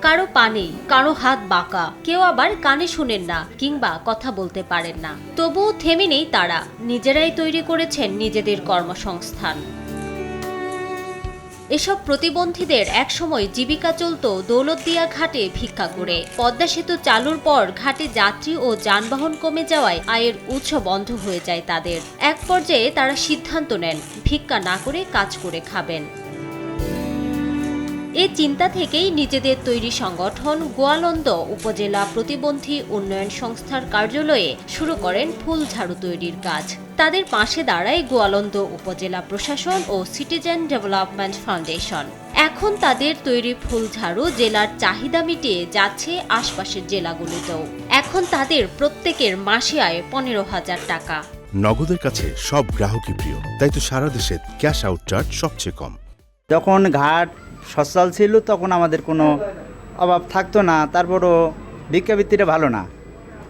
কারও পা নেই, কারও হাত বাঁকা। কেউ আবার কানে শুনেন না কিংবা কথা বলতে পারেন না। তবুও থেমে নেই তারা। নিজেরাই তৈরি করেছেন নিজেদের কর্মসংস্থান। এসব প্রতিবন্ধীদের একসময় জীবিকা চলত দৌলতদিয়া ঘাটে ভিক্ষা করে। পদ্মা সেতু চালুর পর ঘাটে যাত্রী ও যানবাহন কমে যাওয়ায় আয়ের উৎস বন্ধ হয়ে যায় তাদের। এক পর্যায়ে তারা সিদ্ধান্ত নেন, ভিক্ষা না করে কাজ করে খাবেন। এ চিন্তা থেকেই নিজেদের তৈরি সংগঠন গোয়ালন্দ উপজেলা প্রতিবন্ধী উন্নয়ন সংস্থার কার্যালয়ে শুরু করেন ফুল ঝাড়ু তৈরির কাজ। তাদের পাশে দাঁড়ায় গোয়ালন্দ উপজেলা প্রশাসন ও সিটিজেন ডেভেলপমেন্ট ফাউন্ডেশন। এখন তাদের তৈরি ফুল ঝাড়ু জেলার চাহিদা মিটিয়ে যাচ্ছে আশপাশের জেলাগুলিতেও। এখন তাদের প্রত্যেকের মাসে আয় পনেরো হাজার টাকা। নগদের কাছে সব গ্রাহকই প্রিয় তাই তো সারা দেশে ক্যাশ আউট চার্জ সবচেয়ে কম। যখন ঘাট সচ্ছল ছিল, তখন আমাদের কোনো অভাব থাকতো না। তারপরও ভিক্ষাবৃত্তিটা ভালো না।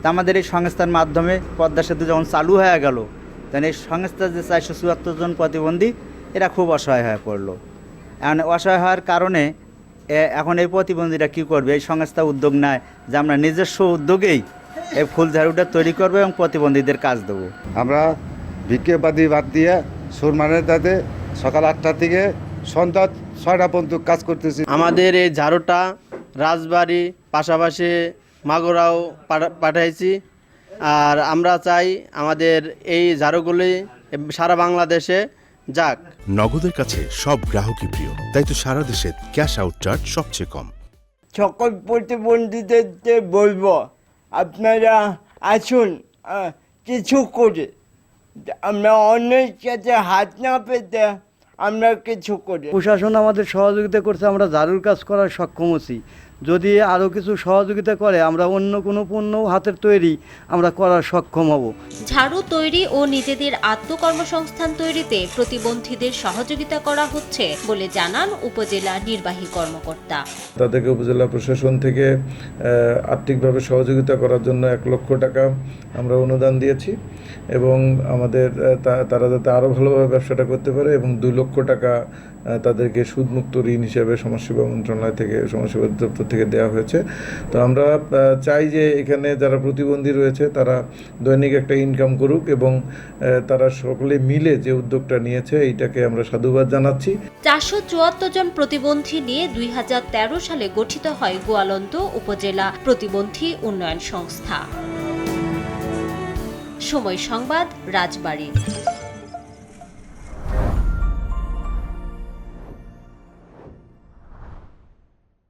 তা আমাদের এই সংস্থার মাধ্যমে পদ্মা সেতু যখন চালু হয়ে গেল, তখন এই সংস্থার যে চারশো চুয়াত্তর জন প্রতিবন্ধী, এরা খুব অসহায় হয়ে পড়ল। এখন অসহায় হওয়ার কারণে এখন এই প্রতিবন্ধীরা কী করবে? এই সংস্থা উদ্যোগ নেয় যে আমরা নিজস্ব উদ্যোগেই এই ফুল ঝাড়ুটা তৈরি করব এবং প্রতিবন্ধীদের কাজ দেবো। আমরা ভিক্ষেবাদী বাদ দিয়ে সুরমানের দাতে সকাল আটটা থেকে সন্ধ্যা ছয়টা পর্যন্ত কাজ করতেছি। আমাদের এই ঝাড়ুটা রাজবাড়ি পাশাপাশি মাগুরাও পাঠা- পাঠাইছি। আর আমরা চাই আমাদের এই ঝাড়ুগুলি সারা বাংলাদেশে যাক। নগদের কাছে সব গ্রাহকই প্রিয় তাই তো সারা দেশে ক্যাশ আউট চার্জ সবচেয়ে কম। সকল প্রতিবন্ধীদেরকে বলব আপনারা আসুন কিছু করে। আমরা অন্যের কাছে হাত না পেতে আমরা কিছু করি প্রশাসন আমাদের সহযোগিতা করছে আমরা ঝাড়ুর কাজ করার সক্ষম হচ্ছি। যদি আরও কিছু সহযোগিতা করে আমরা অন্য কোনো পণ্য হাতের তৈরি আমরা করার সক্ষম হব। ঝাড়ু তৈরি ও নিজেদের আত্মকর্মসংস্থান তৈরিতে প্রতিবন্ধীদের সহযোগিতা করা হচ্ছে বলে জানান উপজেলা নির্বাহী কর্মকর্তা। তাদেরকে উপজেলা প্রশাসন থেকে আর্থিকভাবে সহযোগিতা করার জন্য এক লক্ষ টাকা আমরা অনুদান দিয়েছি এবং আমাদের তা- তারা যাতে আরও ভালোভাবে ব্যবসাটা করতে পারে এবং দুই লক্ষ টাকা তাদেরকে সুদমুক্ত ঋণ হিসেবে সমাজসেবা মন্ত্রণালয় থেকে সমাজসেবা দপ্তর থেকে দেওয়া হয়েছে। তো আমরা চাই যে এখানে যারা প্রতিবন্ধী রয়েছে, তারা দৈনিক একটা ইনকাম করুক এবং তারা সকলে মিলে যে উদ্যোগটা নিয়েছে, এইটাকে আমরা সাধুবাদ জানাচ্ছি। চারশো চুয়াত্তর জন প্রতিবন্ধী নিয়ে দুই হাজার তেরো সালে গঠিত হয় গোয়ালন্দ উপজেলা প্রতিবন্ধী উন্নয়ন সংস্থা। সময় সংবাদ, রাজবাড়ী।